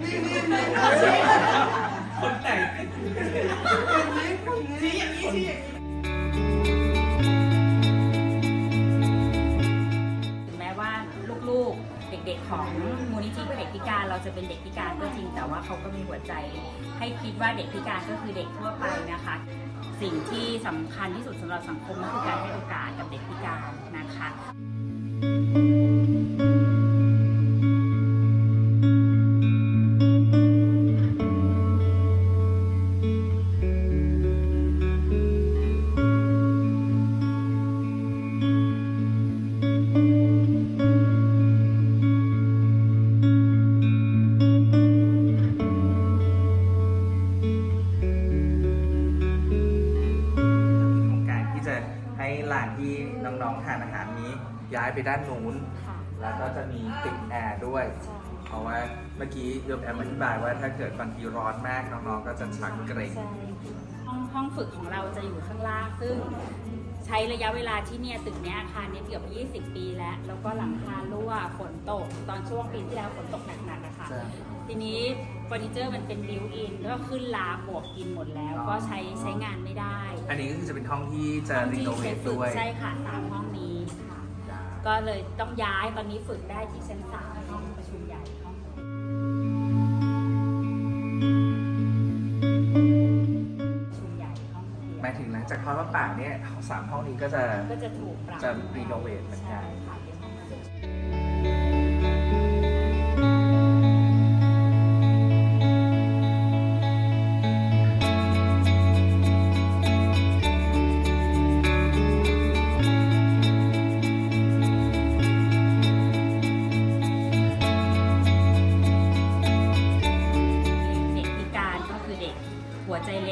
มีมีมีคนแต่นนี้คนแต่งนี้อย่างนี้ม้ว่าลูกๆ เด็กๆ ของมูลนิธิเพื่อเด็กพิการเราจะเป็นเด็กพิการก็จริง แต่ว่าเขาก็มีหัวใจ ให้คิดว่าเด็กพิการก็คือเด็กทั่วไปนะคะ สิ่งที่สำคัญที่สุดสำหรับสังคมก็คือการให้โอกาสกับเด็กานที่น้องๆทานอาหารนี้ ย้ายไปด้านนู้น ค่ะแล้วก็จะมีติดแอร์ด้วยเพราะว่าเมื่อกี้โยมแอมอธิบายว่าถ้าเกิดบางทีร้อนมากน้องๆก็จะชักเกร็ง ใช่ ห้องห้องฝึกของเราจะอยู่ข้างล่าง ซึ่งใช้ระยะเวลาที่เนี่ยตึกเนี้ยอาคารเนี้เกือบ 20 ปีแล้ว แล้วก็หลังคารั่วฝนตก ตอนช่วงปีที่แล้วฝนตกหนักๆอะค่ะใช่ทีนี้เฟอร์นิเจอร์มันเป็นบิวอินก็ขึ้นลาบวกกินหมดแล้ว ก็ใช้ใช้งานไม่ได้อันนี้ก็คือจะเป็นห้องที่จะรีโนเวทด้วยใช่ค่ะสามห้องนี้ค่ะ ก็เลยต้องย้ายตอนนี้ฝึกได้ที่ชั้นสามห้องประชุม ถึงหลังจากทอดพระป่าเนี่ยสามห้องนี้ก็จะก็จะถูกปรับจะรีโนเวทเหมือนกันใช่ค่ะเป็นห้องประ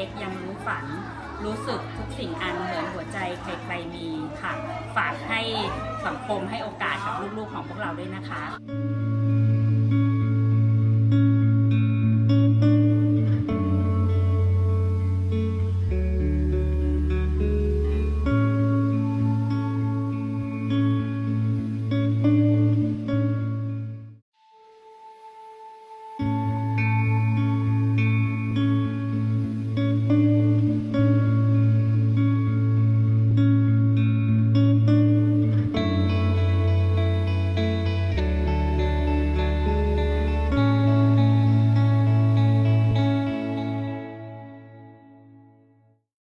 ล็กยังรู้ฝัน รู้สึกทุกสิ่งอันเหมือนหัวใจใครๆมีค่ะ ฝากให้สังคมให้โอกาสกับลูกๆของพวกเราด้วยนะคะ